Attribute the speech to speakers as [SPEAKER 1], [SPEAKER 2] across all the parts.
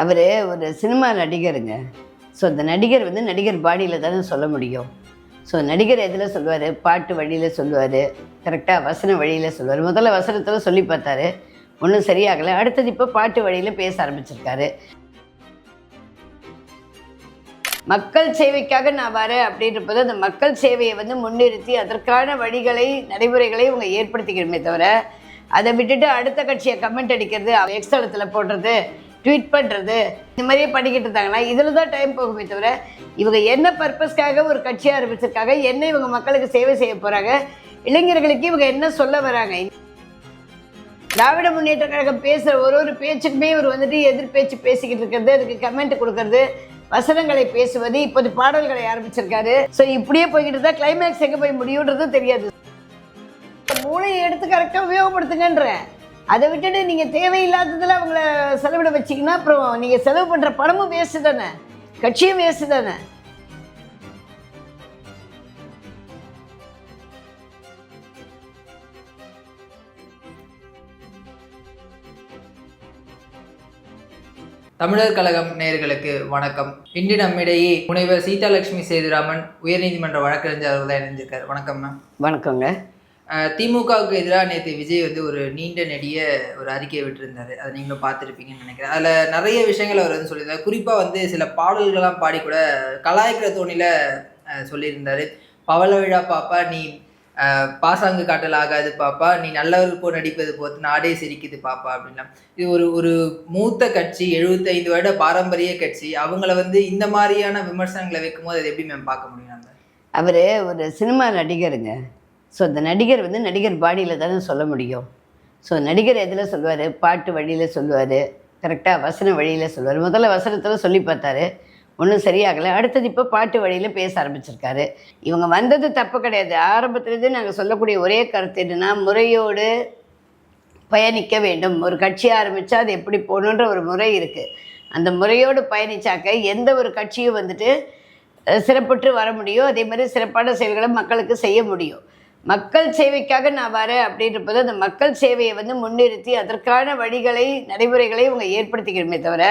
[SPEAKER 1] அவர் ஒரு cinema நடிகருங்க. So அந்த நடிகர் வந்து நடிகர் பாடியில் தானே சொல்ல முடியும். ஸோ நடிகர் எதில் சொல்லுவார்? பாட்டு வழியில் சொல்லுவார். கரெக்டாக வசன வழியில் சொல்லுவார். முதல்ல வசனத்தில் சொல்லி பார்த்தாரு. ஒன்றும் சரியாகலை. அடுத்தது இப்போ பாட்டு வழியில் பேச ஆரம்பிச்சிருக்காரு. மக்கள் சேவைக்காக நான் வரேன் அப்படின்றப்போது அந்த மக்கள் சேவையை வந்து முன்னிறுத்தி அதற்கான வழிகளை நடைமுறைகளை இவங்க ஏற்படுத்திக்கணுமே தவிர அதை விட்டுட்டு அடுத்த கட்சியை கமெண்ட் அடிக்கிறது எக்ஸ்தலத்தில் போடுறது ட்வீட் பண்ணுறது இந்த மாதிரியே பண்ணிக்கிட்டு இருந்தாங்கன்னா இதில் தான் டைம் போகுமே தவிர இவங்க என்ன பர்பஸ்க்காக ஒரு கட்சியை ஆரம்பிச்சிருக்காங்க என்ன இவங்க மக்களுக்கு சேவை செய்ய போகிறாங்க இளைஞர்களுக்கு இவங்க என்ன சொல்ல வராங்க? திராவிட முன்னேற்ற கழகம் பேசுகிற ஒரு ஒரு பேச்சுக்குமே இவர் வந்துட்டு எதிர் பேச்சு பேசிக்கிட்டு இருக்கிறது அதுக்கு கமெண்ட் கொடுக்கறது வசனங்களை பேசுவது இப்போது பாடல்களை ஆரம்பிச்சிருக்காரு. ஸோ இப்படியே போய்கிட்டு இருந்தால் கிளைமேக்ஸ் எங்கே போய் முடியுன்றது தெரியாது. மூளையை எடுத்து கரெக்டாக உபயோகப்படுத்துங்கன்றேன். அதை விட்டுட்டு நீங்கள் தேவையில்லாததில் அவங்கள செலவிட வச்சிங்கன்னா அப்புறம் நீங்கள் செலவு பண்ணுற பணமும் வேஸ்ட்டு தானே? கட்சியும் வேஸ்ட்டு தானே?
[SPEAKER 2] தமிழர் கழகம் நேயர்களுக்கு வணக்கம். இன்று நம்மிடையே முனைவர் சீதாலட்சுமி சேதுராமன் உயர்நீதிமன்ற வழக்கறிஞர் அவர்கள் தான் இணைஞ்சிருக்கார் வணக்கம் மேம்
[SPEAKER 1] வணக்கங்க.
[SPEAKER 2] திமுகவுக்கு எதிராக நேற்று விஜய் வந்து ஒரு நீண்ட நெடிய ஒரு அறிக்கையை விட்டுருந்தாரு. அதை நீங்களும் பார்த்துருப்பீங்கன்னு நினைக்கிறேன். அதில் நிறைய விஷயங்கள் அவர் வந்து சொல்லியிருந்தார். குறிப்பாக வந்து சில பாடல்கள்லாம் பாடி கூட கலாய்க்கிற தோணியில் சொல்லியிருந்தார். பவள விழா பாப்பா நீ பாசாங்கு காட்டல் ஆகாது பாப்பா நீ நல்லவர் போ நடிப்பது போத்து நாடே சிரிக்குது பாப்பா அப்படின்லாம். இது ஒரு ஒரு மூத்த கட்சி 75 வருட பாரம்பரிய கட்சி. அவங்கள வந்து இந்த மாதிரியான விமர்சனங்களை வைக்கும்போது அதை எப்படி மேம் பார்க்க முடியும்?
[SPEAKER 1] அவர் ஒரு சினிமா நடிகருங்க. ஸோ அந்த நடிகர் வந்து நடிகர் பாடியில் தானே சொல்ல முடியும். ஸோ நடிகர் எதில் சொல்லுவார்? பாட்டு வழியில் சொல்லுவார். கரெக்டாக வசன வழியில் சொல்லுவார். முதல்ல வசனத்தில் சொல்லி பார்த்தாரு. ஒன்றும் சரியாகலை. அடுத்தது இப்போ பாட்டு வழியில் பேச ஆரம்பிச்சிருக்காரு. இவங்க வந்தது தப்பு கிடையாது. ஆரம்பத்துலேருந்து நாங்கள் சொல்லக்கூடிய ஒரே கருத்து என்னென்னா முறையோடு பயணிக்க வேண்டும். ஒரு கட்சி ஆரம்பித்தா அது எப்படி போகணுன்ற ஒரு முறை இருக்குது அந்த முறையோடு பயணிச்சாக்க எந்த ஒரு கட்சியும் வந்துட்டு சிறப்புற்று வர முடியும். அதே மாதிரி சிறப்பான செயல்களை மக்களுக்கு செய்ய முடியும். மக்கள் சேவைக்காக நான் வரேன் அப்படின்றப்போது அந்த மக்கள் சேவையை வந்து முன்னிறுத்தி அதற்கான வழிகளை நடைமுறைகளை இவங்க ஏற்படுத்திக்கணுமே தவிர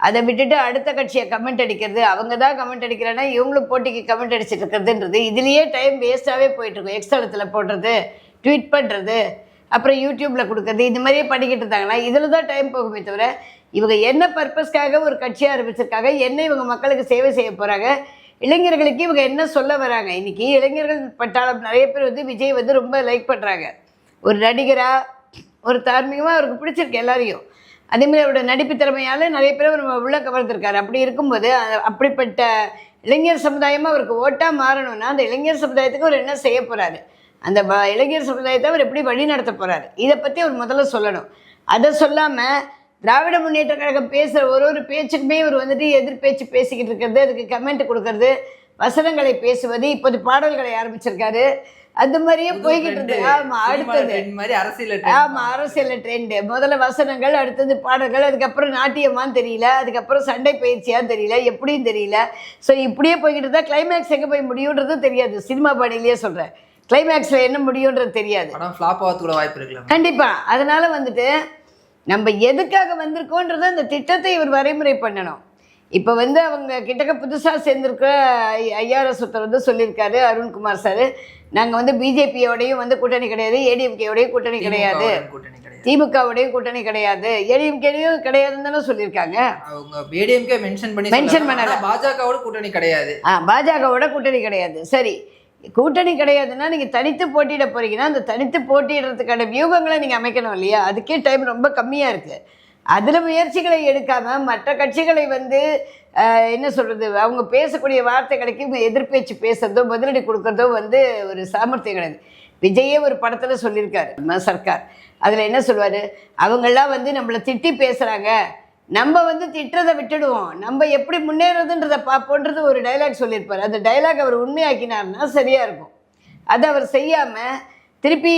[SPEAKER 1] அதை விட்டுட்டு அடுத்த கட்சியை கமெண்ட் அடிக்கிறது அவங்க தான் கமெண்ட் அடிக்கிறேன்னா இவங்களும் போட்டிக்கு கமெண்ட் அடிச்சிட்டு இருக்கிறதுன்றது இதுலேயே டைம் வேஸ்ட்டாகவே போயிட்டுருக்கும். எக்ஸ்தலத்தில் போடுறது ட்வீட் பண்ணுறது அப்புறம் யூடியூப்பில் கொடுக்குறது இந்த மாதிரியே பண்ணிக்கிட்டு இருந்தாங்கன்னா இதில் தான் டைம் போகுமே தவிர இவங்க என்ன பர்பஸ்க்காக ஒரு கட்சியாக ஆரம்பிச்சிருக்காங்க என்ன இவங்க மக்களுக்கு சேவை செய்ய போகிறாங்க இளைஞர்களுக்கு இவங்க என்ன சொல்ல வராங்க? இன்றைக்கி இளைஞர்கள் பட்டாளம் நிறைய பேர் வந்து விஜய் வந்து ரொம்ப லைக் பண்ணுறாங்க ஒரு நடிகராக ஒரு தார்மீகமாக அவருக்கு பிடிச்சிருக்கு எல்லாரையும். அதேமாதிரி அவரோட நடிப்பு திறமையால் நிறைய பேர் அவர் உள்ள கவர்ந்திருக்காரு. அப்படி இருக்கும்போது அப்படிப்பட்ட இளைஞர் சமுதாயமாக அவருக்கு ஓட்டாக மாறணும்னா அந்த இளைஞர் சமுதாயத்துக்கு அவர் என்ன செய்ய போகிறாரு அந்த இளைஞர் சமுதாயத்தை அவர் எப்படி வழி நடத்த போகிறாரு இதை பற்றி அவர் முதல்ல சொல்லணும். அதை சொல்லாமல் திராவிட முன்னேற்ற கழகம் பேசுகிற ஒரு ஒரு பேச்சுக்குமே இவர் வந்துட்டு எதிர் பேச்சு பேசிக்கிட்டு இருக்கிறது அதுக்கு கமெண்ட் கொடுக்கறது வசனங்களை பேசுவது இப்போது பாடல்களை ஆரம்பிச்சிருக்காரு. அந்த மாதிரியே போய்கிட்டு இருக்கு. ஆமாம் அடுத்தது.
[SPEAKER 2] அரசியல்
[SPEAKER 1] ஆமாம் அரசியல் ட்ரெண்டு முதல்ல வசனங்கள் அடுத்தது பாடல்கள் அதுக்கப்புறம் நாட்டியமான்னு தெரியல அதுக்கப்புறம் சண்டை பயிற்சியான்னு தெரியல எப்படியும் தெரியல. ஸோ இப்படியே போய்கிட்டு இருந்தால் கிளைமேக்ஸ் எங்கே போய் முடியுன்றது தெரியாது. சினிமா பாணியிலேயே சொல்கிறேன் கிளைமேக்ஸில் என்ன முடியுன்றது தெரியாது? கண்டிப்பாக அதனால வந்துட்டு நம்ம எதுக்காக வந்திருக்கோன்றத அந்த திட்டத்தை இவர் வரைமுறை பண்ணணும். இப்போ வந்து அவங்க கிட்டக்க புதுசாக சேர்ந்திருக்க ஐஆர்எஸ் ஒருத்தர் வந்து சொல்லியிருக்காரு அருண்குமார் சார். நாங்கள் வந்து பிஜேபியோடையும் வந்து கூட்டணி கிடையாது ஏடிஎம்கேயோடையும் கூட்டணி கிடையாது.
[SPEAKER 2] திமுகவுடன் கூட்டணி கிடையாது.
[SPEAKER 1] திமுகவோடையும் கூட்டணி கிடையாது. ஏடிஎம்கேலையும் கிடையாதுன்னு தானே சொல்லியிருக்காங்க.
[SPEAKER 2] அவங்க ஏடிஎம்கே மென்ஷன் பண்ணி சொல்லலாம்.
[SPEAKER 1] பண்ணல.
[SPEAKER 2] பாஜகவோட கூட்டணி கிடையாது.
[SPEAKER 1] ஆ பாஜகவோட கூட்டணி கிடையாது. சரி கூட்டணி கிடையாதுன்னா நீங்கள் தனித்து போட்டியிட போகிறீங்கன்னா அந்த தனித்து போட்டியிடுறதுக்கான வியூகங்களை நீங்கள் அமைக்கணும் இல்லையா? அதுக்கே டைம் ரொம்ப கம்மியாக இருக்குது அதில் முயற்சிகளை எடுக்காமல் மற்ற கட்சிகளை வந்து என்ன சொல்கிறது அவங்க பேசக்கூடிய வார்த்தைகளுக்கு இவங்க எதிர்பேச்சு பேசுறதோ பதிலடி கொடுக்குறதோ வந்து ஒரு சாமர்த்தியம் கிடையாது. விஜயே ஒரு படத்தில் சொல்லியிருக்காரு நம்ம சர்க்கார். அதில் என்ன சொல்லுவார்? அவங்களாம் வந்து நம்மளை திட்டி பேசுகிறாங்க நம்ம வந்து திட்டுறதை விட்டுடுவோம். நம்ம எப்படி முன்னேறதுன்றதை பார்ப்போன்றது ஒரு டைலாக் சொல்லியிருப்பார். அந்த டைலாக் அவர் உண்மையாக்கினார்னா சரியாக இருக்கும். அதை அவர் செய்யாமல் திருப்பி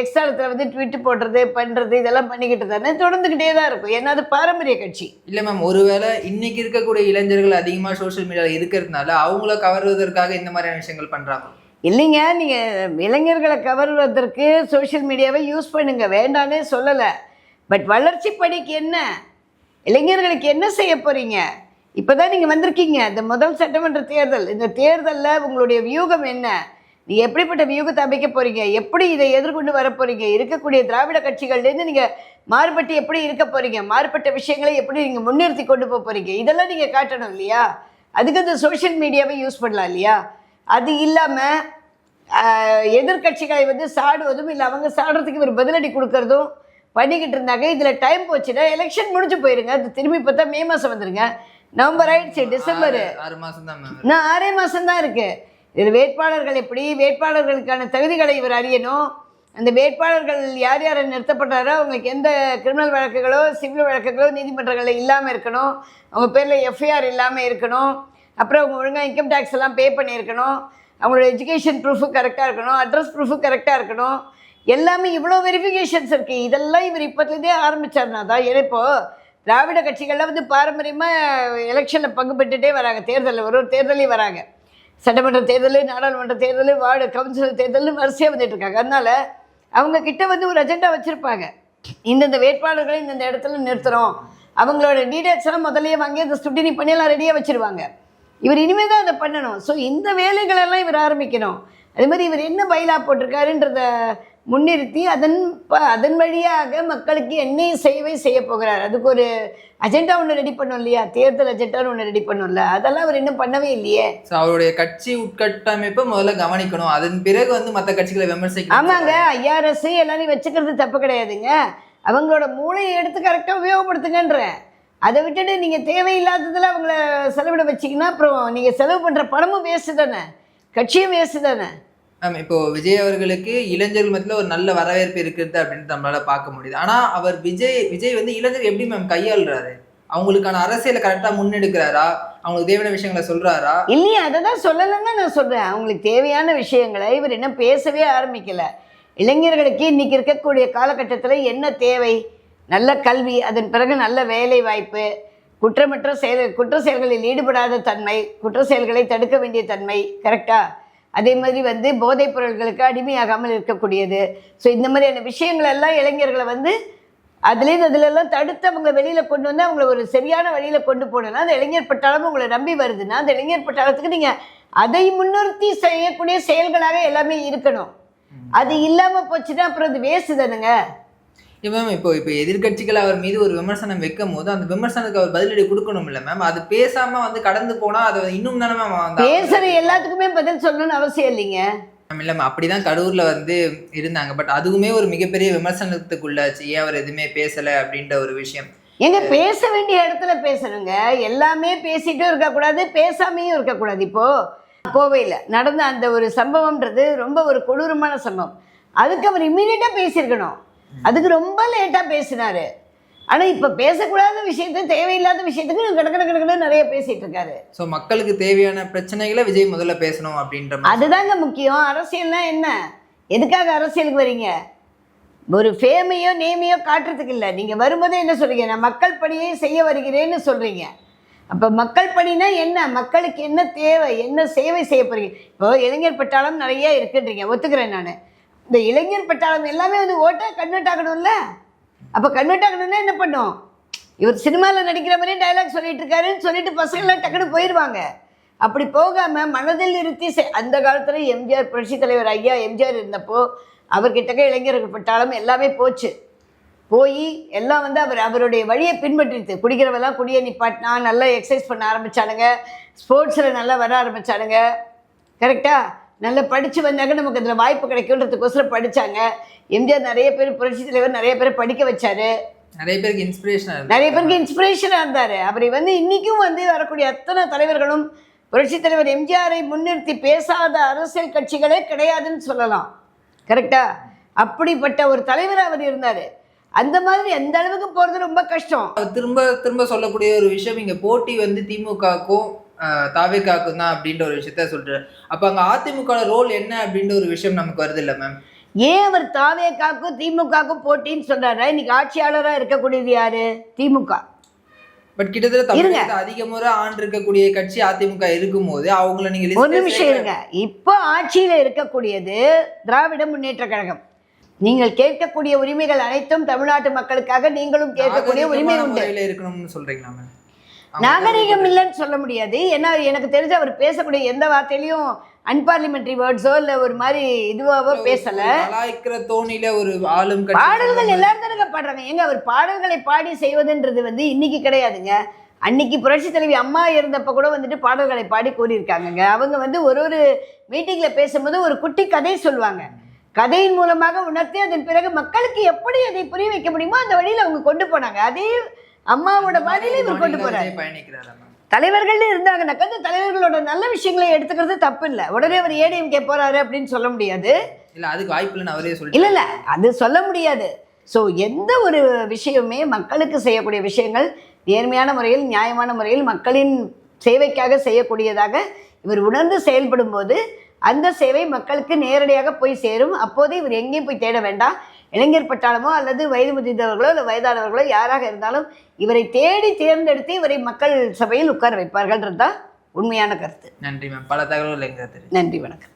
[SPEAKER 1] எக்ஸ்ட்ராத்தில் வந்து ட்விட்டு போடுறது பண்ணுறது இதெல்லாம் பண்ணிக்கிட்டு தானே தொடர்ந்துக்கிட்டே தான் இருக்கும். ஏன்னா அது பாரம்பரிய கட்சி.
[SPEAKER 2] இல்ல மேம் ஒருவேளை இன்னைக்கு இருக்கக்கூடிய இளைஞர்கள் அதிகமா சோஷியல் மீடியால இருக்கிறதுனால அவங்கள கவர்வதற்காக இந்த மாதிரியான விஷயங்கள் பண்றாங்க
[SPEAKER 1] இல்லைங்க நீங்கள் இளைஞர்களை கவர்வதற்கு சோஷியல் மீடியாவை யூஸ் பண்ணுங்க. வேண்டானே சொல்லலை. பட் வளர்ச்சி படிக்கு என்ன? இளைஞர்களுக்கு என்ன செய்ய போறீங்க? இப்பதான் நீங்க வந்திருக்கீங்க. இந்த முதல் சட்டமன்ற தேர்தல். இந்த தேர்தலில் உங்களுடைய வியூகம் என்ன? நீ எப்படிப்பட்ட வியூகத்தை அமைக்க போறீங்க? எப்படி இதை எதிர்கொண்டு வர போறீங்க? இருக்கக்கூடிய திராவிட கட்சிகள்லேருந்து நீங்க மாறுபட்டு எப்படி இருக்க போறீங்க? மாறுபட்ட விஷயங்களை எப்படி நீங்க முன்னிறுத்தி கொண்டு போக போறீங்க? இதெல்லாம் நீங்க காட்டணும் இல்லையா? அதுக்கு இந்த சோஷியல் மீடியாவை யூஸ் பண்ணலாம் இல்லையா? அது இல்லாம எதிர்கட்சிகளை எதிர்க்கட்சிகளை வந்து சாடுவதும் இல்லை அவங்க சாடுறதுக்கு ஒரு பதிலடி கொடுக்கறதும் பண்ணிக்கிட்டு இருந்தாங்க இதில் டைம் போச்சுன்னா எலெக்ஷன் முடிஞ்சு போயிருங்க. அது திரும்பி பார்த்தா மே மாதம் வந்துருங்க. நவம்பர் ஆயிடுச்சு டிசம்பர்
[SPEAKER 2] ஆறு- மாசம் தான்
[SPEAKER 1] இன்னும் ஆறே மாதம் தான் இருக்கு. இது வேட்பாளர்கள் எப்படி வேட்பாளர்களுக்கான தகுதிகளை இவர் அறியணும்? அந்த வேட்பாளர்கள் யார் யாரை நிறுத்தப்பட்டாரோ அவங்களுக்கு எந்த கிரிமினல் வழக்குகளோ சிவில் வழக்குகளோ நீதிமன்றங்களில் இல்லாமல் இருக்கணும். அவங்க பேரில் எஃப்ஐஆர் இல்லாமல் இருக்கணும். அப்புறம் அவங்க ஒழுங்காக இன்கம் டேக்ஸ் எல்லாம் பே பண்ணியிருக்கணும். அவங்களோட எஜுகேஷன் ப்ரூஃபு கரெக்டாக இருக்கணும். அட்ரஸ் ப்ரூஃபு கரெக்டாக இருக்கணும். எல்லாமே இவ்வளோ வெரிஃபிகேஷன்ஸ் இருக்குது இதெல்லாம் இவர் இப்போத்துலேருந்தே ஆரம்பிச்சார்னா தான் ஏன்னா இப்போ திராவிட கட்சிகள்லாம் வந்து பாரம்பரியமாக எலெக்ஷனில் பங்கு பெற்றுகிட்டே வராங்க. தேர்தலில் ஒரு ஒரு தேர்தலையும் வராங்க. சட்டமன்ற தேர்தல் நாடாளுமன்ற தேர்தல் வார்டு கவுன்சிலர் தேர்தல் வரிசையாக வந்துட்டு இருக்காங்க. அவங்க கிட்ட வந்து ஒரு அஜெண்டா வச்சுருப்பாங்க. இந்தந்த வேட்பாளர்களை இந்தந்த இடத்துல நிறுத்துகிறோம் அவங்களோட டீடைல்ஸ்லாம் முதல்லயே வாங்கி அந்த ஸ்டுடினி பண்ணியெல்லாம் ரெடியாக வச்சுருவாங்க. இவர் இனிமேல் தான் அதை பண்ணணும். ஸோ இந்த வேலைகளெல்லாம் இவர் ஆரம்பிக்கணும். அதே மாதிரி இவர் என்ன பயிலாக போட்டிருக்காருன்றத முன்னிறுத்தி அதன் ப- அதன் வழியாக மக்களுக்கு என்ன சேவை செய்ய போகிறார். அதுக்கு ஒரு அஜெண்டா ஒன்று ரெடி பண்ணும் இல்லையா? தேர்தல் அஜெண்டான்னு ஒன்று ரெடி பண்ணும்ல. அதெல்லாம் அவர் இன்னும் பண்ணவே இல்லையே.
[SPEAKER 2] ஸோ அவருடைய கட்சி உட்கட்டமைப்பை முதல்ல கவனிக்கணும். அதன் பிறகு வந்து மற்ற கட்சிகளை விமர்சிக்கணும்.
[SPEAKER 1] ஆமாங்க. ஐஆர்எஸ் எல்லாரையும் வச்சுக்கிறது தப்பு கிடையாதுங்க. அவங்களோட மூளையை எடுத்து கரெக்டாக உபயோகப்படுத்துங்கன்றேன். அதை விட்டுட்டு நீங்கள் தேவையில்லாததில் அவங்கள செலவிட வச்சிங்கன்னா அப்புறம் நீங்கள் செலவு பண்ணுற பணமும் வேஸ்ட்டு தானே. கட்சியும் வேஸ்ட்டு தானே.
[SPEAKER 2] மேம் இப்போ விஜய் அவர்களுக்கு இளைஞர்கள் மத்தியில் ஒரு நல்ல வரவேற்பு இருக்கிறது அப்படின்னு நம்மளால பார்க்க முடியுது. ஆனால் அவர் விஜய் விஜய் வந்து இளைஞர் எப்படி மேம் கையாளுறாரு? அவங்களுக்கான அரசியலை கரெக்டா முன்னெடுக்கிறாரா? அவங்களுக்கு தேவையான விஷயங்களை சொல்றாரா?
[SPEAKER 1] இல்லையே அதை தான் சொல்லலைன்னு நான் சொல்கிறேன் அவங்களுக்கு தேவையான விஷயங்களை இவர் இன்னும் பேசவே ஆரம்பிக்கல. இளைஞர்களுக்கு இன்னைக்கு இருக்கக்கூடிய காலகட்டத்தில் என்ன தேவை? நல்ல கல்வி அதன் பிறகு நல்ல வேலை வாய்ப்பு குற்றமற்ற செயல் குற்ற செயல்களில் ஈடுபடாத தன்மை குற்ற செயல்களை தடுக்க வேண்டிய தன்மை கரெக்டாக அதே மாதிரி வந்து போதைப் பொருட்களுக்கு அடிமையாகாமல் இருக்கக்கூடியது. ஸோ இந்த மாதிரியான விஷயங்கள் எல்லாம் இளைஞர்களை வந்து அதுலேருந்து அதுலெல்லாம் தடுத்து அவங்க வெளியில் கொண்டு வந்து அவங்கள ஒரு சரியான வழியில் கொண்டு போகணும்னா அந்த இளைஞர் பட்டாளம் உங்களை நம்பி வருதுன்னா அந்த இளைஞர் பட்டாளத்துக்கு நீங்கள் அதை முன்னிறுத்தி செய்யக்கூடிய செயல்களாக எல்லாமே இருக்கணும். அது இல்லாமல் போச்சுன்னா அப்புறம் அது வேஸ்ட் தானுங்க.
[SPEAKER 2] மேம் இப்போ இப்போ எதிர்க்கட்சிகள் அவர் மீது ஒரு விமர்சனம் வைக்கும் போது அந்த விமர்சனத்துக்கு அவர் பதிலடி கொடுக்கணும் இல்ல மேம் அது பேசாம வந்து கடந்து போனா அது இன்னும் தானே மேம்
[SPEAKER 1] பேசுகிற எல்லாத்துக்குமே பதில் சொல்லணும்னு அவசியம் இல்லைங்க.
[SPEAKER 2] மேம் இல்ல மேம் அப்படிதான் கடூர்ல வந்து இருந்தாங்க. பட் அதுவுமே ஒரு மிகப்பெரிய விமர்சனத்துக்குள்ளாச்சு. ஏன் அவர் எதுவுமே பேசல அப்படின்ற ஒரு விஷயம்.
[SPEAKER 1] எங்க பேச வேண்டிய இடத்துல பேசணுங்க. எல்லாமே பேசிட்டும் இருக்கக்கூடாது பேசாமையும் இருக்கக்கூடாது. இப்போ கோவையில் நடந்த அந்த ஒரு சம்பவம்ன்றது ரொம்ப ஒரு கொடூரமான சம்பவம். அதுக்கு அவர் இம்மீடியட்டாக பேசியிருக்கணும். அதுக்கு ரொம்ப லேட்டாக பேசினாரு. ஆனால் இப்போ பேசக்கூடாத விஷயத்த தேவையில்லாத விஷயத்துக்கு கட கட நிறைய பேசிட்டு இருக்காரு.
[SPEAKER 2] ஸோ மக்களுக்கு தேவையான பிரச்சனைகளை விஜய் முதல்ல பேசணும் அப்படின்ற
[SPEAKER 1] அதுதாங்க முக்கியம். அரசியல்னா என்ன? எதுக்காக அரசியலுக்கு வரீங்க? ஒரு ஃபேமையோ நேமையோ காட்டுறதுக்கு இல்லை. நீங்கள் வரும்போதே என்ன சொல்றீங்க? நான் மக்கள் பணியை செய்ய வருகிறேன்னு சொல்கிறீங்க அப்போ மக்கள் பணினா என்ன? மக்களுக்கு என்ன தேவை? என்ன சேவை செய்ய போறீங்க? இப்போ இளைஞர் பட்டாளம் நிறைய இருக்குன்றீங்க. ஒத்துக்கிறேன் நான். இந்த இளைஞர் பட்டாளம் எல்லாமே வந்து ஓட்டாக கன்வெர்ட் ஆகணும்ல அப்போ கன்வெர்ட் ஆகணும்னா என்ன பண்ணும்? இவர் சினிமாவில் நடிக்கிற மாதிரியே டைலாக் சொல்லிட்டு இருக்காருன்னு சொல்லிட்டு பசங்களாம் டக்குன்னு போயிடுவாங்க. அப்படி போகாமல் மனதில் நிறுத்தி செ- அந்த காலத்தில் எம்ஜிஆர் புரட்சி தலைவர் ஐயா எம்ஜிஆர் இருந்தப்போ அவர்கிட்டக்க இளைஞர்கள் பட்டாளம் எல்லாமே போச்சு. போய் எல்லாம் வந்து அவர் அவருடைய வழியை பின்பற்றிட்டு குடிக்கிறவெல்லாம் குடியை நிப்பாட்டினா நல்லா எக்ஸசைஸ் பண்ண ஆரம்பித்தானுங்க ஸ்போர்ட்ஸில் நல்லா வர ஆரம்பிச்சானுங்க. கரெக்டாக நல்லா படித்து வந்தாங்க நமக்கு அதில் வாய்ப்பு கிடைக்குன்றதுக்கோசரம் படிச்சாங்க. எம்ஜிஆர் நிறைய பேர் புரட்சி தலைவர் நிறைய பேர் படிக்க வச்சாரு.
[SPEAKER 2] நிறைய பேருக்கு இன்ஸ்பிரேஷனாக
[SPEAKER 1] நிறைய பேருக்கு இன்ஸ்பிரேஷனாக இருந்தார். அவரை வந்து இன்றைக்கும் வந்து வரக்கூடிய அத்தனை தலைவர்களும் புரட்சித் தலைவர் எம்ஜிஆரை முன்னிறுத்தி பேசாத அரசியல் கட்சிகளே கிடையாதுன்னு சொல்லலாம். கரெக்டா அப்படிப்பட்ட ஒரு தலைவர் அவர் இருந்தார். அந்த மாதிரி அந்த அளவுக்கு போகிறது ரொம்ப கஷ்டம்.
[SPEAKER 2] திரும்ப திரும்ப சொல்லக்கூடிய ஒரு விஷயம் இங்க போட்டி வந்து திமுகவுக்கும் தாவேக்காக்கும் தான் அப்படின்ற ஒரு விஷயத்த சொல்றாரு. அப்ப அங்க அதிமுக ரோல் என்ன அப்படின்ற ஒரு விஷயம் நமக்கு வருது இல்ல மேம்
[SPEAKER 1] ஏன் அவர் தாவேக்காக்கும் திமுகவுக்கும் போட்டின்னு சொல்றாரு? இன்னைக்கு ஆட்சியாளராக இருக்கக்கூடியது யாரு? திமுக.
[SPEAKER 2] பட் கிட்டத்தட்ட அதிக முறை ஆண்டு இருக்கக்கூடிய கட்சி அதிமுக இருக்கும்போது அவங்கள நீங்க
[SPEAKER 1] ஒரு நிமிஷம் இருங்க. இப்போ ஆட்சியில் இருக்கக்கூடியது திராவிட முன்னேற்ற கழகம். நீங்கள் கேட்கக்கூடிய உரிமைகள் அனைத்தும் தமிழ்நாட்டு மக்களுக்காக நீங்களும் கேட்கக்கூடிய உரிமை உண்டு.
[SPEAKER 2] இருக்கணும்னு சொல்றீங்களா
[SPEAKER 1] நாகரிகம் இல்லைன்னு சொல்ல முடியாது. ஏன்னா எனக்கு தெரிஞ்ச அவர் பேசக்கூடிய எந்த வார்த்தையிலையும் அன்பார்லிமெண்ட்ரி வேர்ட்ஸோ இல்லை ஒரு மாதிரி இதுவாவோ பேசலை.
[SPEAKER 2] கலாய்க்கிற தோணியில ஒரு ஆளும்
[SPEAKER 1] பாடல்கள் எல்லாரும் தானங்க பாடுறாங்க. ஏங்க அவர் பாடல்களை பாடி செய்வதுன்றது வந்து இன்னைக்கு கிடையாதுங்க. அன்னைக்கு புரட்சி தலைவி அம்மா இருந்தப்ப கூட வந்துட்டு பாடல்களை பாடி கூறியிருக்காங்கங்க அவங்க வந்து ஒரு ஒரு மீட்டிங்ல பேசும்போது ஒரு குட்டி கதை சொல்லுவாங்க. கதையின் மூலமாக உணர்த்தி அதன் பிறகு மக்களுக்கு எப்படி அதை புரிய வைக்க முடியுமோ அந்த வழியில அவங்க கொண்டு போனாங்க. அதே அம்மாவோட பாணியில இவர் கொண்டு போறாரு. தலைவர்கள்னு இருந்தாங்கன்னாக்கா அந்த தலைவர்களோட நல்ல விஷயங்களை எடுத்துக்கிறது தப்பு இல்லை உடனே அவர் ஏடிஎம்கே போறாரு அப்படின்னு சொல்ல முடியாது.
[SPEAKER 2] இல்ல அதுக்கு வாய்ப்பு இல்லைன்னு அவரே
[SPEAKER 1] இல்ல
[SPEAKER 2] சொல்லி
[SPEAKER 1] இல்ல அது சொல்ல முடியாது. ஸோ எந்த ஒரு விஷயமே மக்களுக்கு செய்யக்கூடிய விஷயங்கள் நேர்மையான முறையில் நியாயமான முறையில் மக்களின் சேவைக்காக செய்யக்கூடியதாக இவர் உணர்ந்து செயல்படும் போது அந்த சேவை மக்களுக்கு நேரடியாக போய் சேரும். அப்போது இவர் எங்கேயும் போய் தேட வேண்டாம். இளைஞர் பட்டாளமோ அல்லது வயது முதிர்ந்தவர்களோ இல்லை வயதானவர்களோ யாராக இருந்தாலும் இவரை தேடி தேர்ந்தெடுத்து இவரை மக்கள் சபையில் உட்கார வைப்பார்கள்ன்றது தான் உண்மையான கருத்து.
[SPEAKER 2] நன்றி மேம் பல தகவல்கள்
[SPEAKER 1] நன்றி வணக்கம்.